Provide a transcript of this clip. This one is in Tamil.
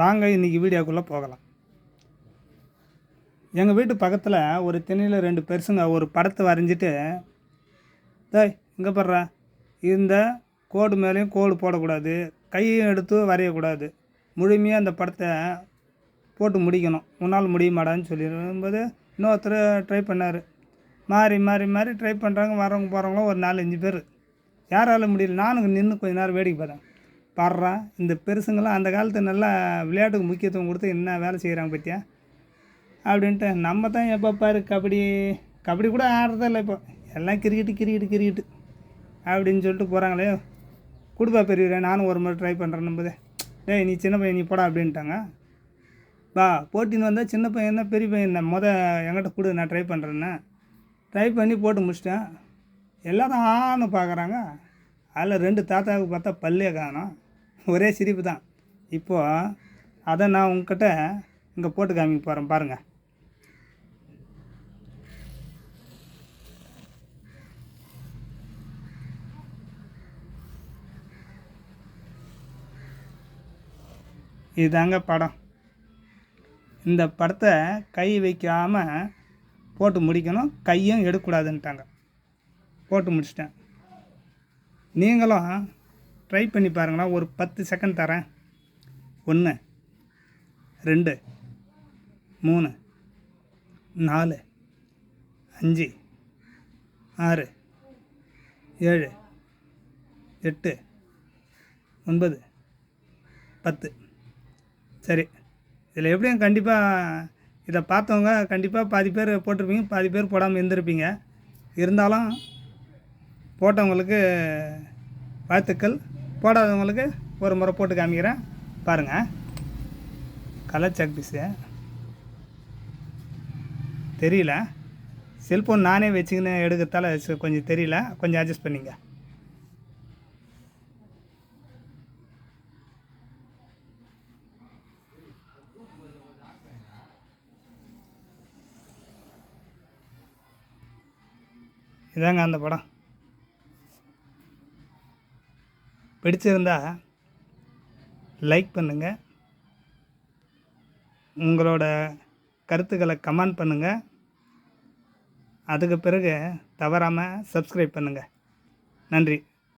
வாங்க இன்றைக்கி வீடியோக்குள்ளே போகலாம். எங்கள் வீட்டு பக்கத்தில் ஒரு திணையில் ரெண்டு பெருசுங்க ஒரு படத்தை வரைஞ்சிட்டு டேய் இங்கே படுற இந்த கோடு மேலேயும் கோடு போடக்கூடாது. கையும் எடுத்து வரையக்கூடாது. முழுமையாக அந்த படத்தை போட்டு முடிக்கணும். உன்னால் முடியுமாடான்னு சொல்லிடும்போது இன்னொருத்தர் ட்ரை பண்ணார். மாறி மாறி மாறி ட்ரை பண்ணுறாங்க வரவங்க போகிறவங்களும் ஒரு நாலு அஞ்சு பேர். யாரால முடியல? நானும் நின்று கொஞ்ச நேரம் வேடிக்கை பார்த்தேன். பாடுறா. இந்த பெருசுங்களாம் அந்த காலத்து நல்லா விளையாட்டுக்கு முக்கியத்துவம் கொடுத்து என்ன வேலை செய்கிறாங்க பற்றியா அப்படின்ட்டு நம்ம தான் எப்போ பாரு கபடி கபடி கூட ஆடுறதே இல்லை இப்போ. எல்லாம் கிரிக்கெட்டு கிரிக்கெட்டு கிரிக்கெட்டு அப்படின்னு சொல்லிட்டு போகிறாங்களே கொடுப்பா பெரியவரே நானும் ஒரு முறை ட்ரை பண்ணுறேன் போதே டேய் நீ சின்ன பையன் நீ போடா அப்படின்ட்டாங்க. வா போட்டின்னு வந்தால் சின்ன பையன் என்ன பெரிய பையன் என்ன? மொதல் என்கிட்ட கொடு நான் ட்ரை பண்ணுறேன்னு ட்ரை பண்ணி போட்டு முடிச்சிட்டேன். எல்லோரும் ஆன்னு பார்க்குறாங்க அதில் ரெண்டு தாத்தாவுக்கு பார்த்தா பல்லே காணும். ஒரே சிரிப்பு தான். இப்போது அதை நான் உங்ககிட்ட இங்கே போட்டு காமிக்க போகிறேன் பாருங்கள் இதுதாங்க படம். இந்த படத்தை கை வைக்காமல் போட்டு முடிக்கணும் கையும் எடுக்கக்கூடாதுன்ட்டாங்க. போட்டு முடிச்சிட்டேன். நீங்களும் ட்ரை பண்ணி பாருங்களா. ஒரு பத்து செகண்ட் தரேன். ஒன்று ரெண்டு மூணு நாலு அஞ்சு ஆறு ஏழு எட்டு ஒன்பது பத்து. சரி. இதில் எப்படியும் கண்டிப்பாக இதை பார்த்தவங்க கண்டிப்பாக பாதி பேர் போட்டிருப்பீங்க பாதி பேர் போடாமல் இருந்திருப்பீங்க. இருந்தாலும் போட்டவங்களுக்கு வாழ்த்துக்கள். போடாதவங்களுக்கு ஒரு முறை போட்டு காமிக்கிறேன். பாருங்கள் கலர் சாக்பீஸு தெரியல. செல்ஃபோன் நானே வச்சுக்கின்னு எடுக்கிறதால கொஞ்சம் தெரியல. கொஞ்சம் அட்ஜஸ்ட் பண்ணிங்க. இதாங்க அந்த படம். பிடிச்சிருந்தா லைக் பண்ணுங்கள் உங்களோட கருத்துக்களை கமெண்ட் பண்ணுங்கள் அதுக்கு பிறகு தவறாமல் சப்ஸ்கிரைப் பண்ணுங்கள் நன்றி.